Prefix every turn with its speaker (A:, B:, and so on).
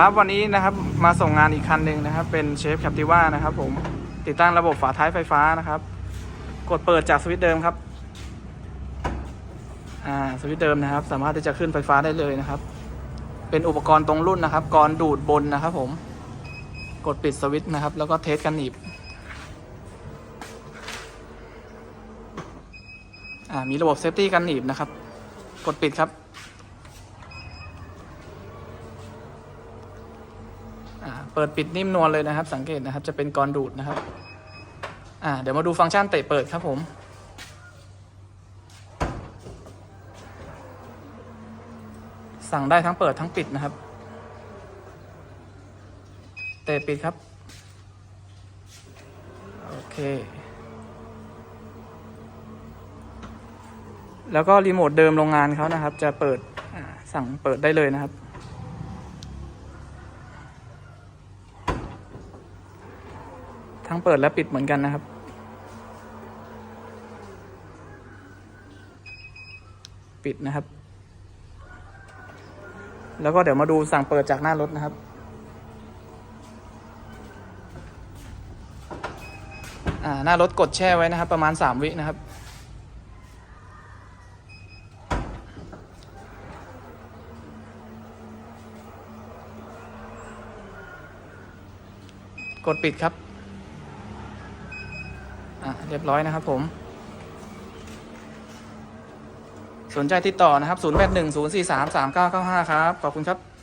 A: ครับวันนี้นะครับมาส่งงานอีกคันหนึ่งนะครับ เป็นเชฟแคปติว่านะครับ ผมติดตั้งระบบฝาท้ายไฟฟ้านะครับ กดเปิดจากสวิตช์เดิมครับอ่าสวิตช์เดิมนะครับ สามารถที่จะขึ้นไฟฟ้าได้เลยนะครับ เป็นอุปกรณ์ตรงรุ่นนะครับกรดูดบนนะครับ ผมกดปิดสวิตช์นะครับ แล้วก็เทสกันหนีบอ่ามีระบบเซฟตี้กันหนีบนะครับ กดปิดครับ อ่า เปิดปิดนิ่มนวลเลยนะครับ สังเกตนะครับจะเป็นกรดูดนะครับเดี๋ยวมาดูฟังก์ชันเตะเปิดครับผมสั่งได้ทั้งเปิดทั้งปิดนะครับ เตะปิดครับ โอเค แล้วก็รีโมทเดิมโรงงานเขานะครับ จะเปิดสั่งเปิดได้เลยนะครับ ทั้งเปิดและปิดเหมือนกันนะครับ ปิดนะครับ แล้วก็เดี๋ยวมาดูสั่งเปิดจากหน้ารถนะครับอ่าหน้ารถกดแช่ไว้นะครับ ประมาณสามวินะครับ กดปิดครับ อะเรียบร้อยนะครับผม สนใจติดต่อนะครับ 0 8 1 0 4 3 3 9 9 5 ครับ ขอบคุณครับ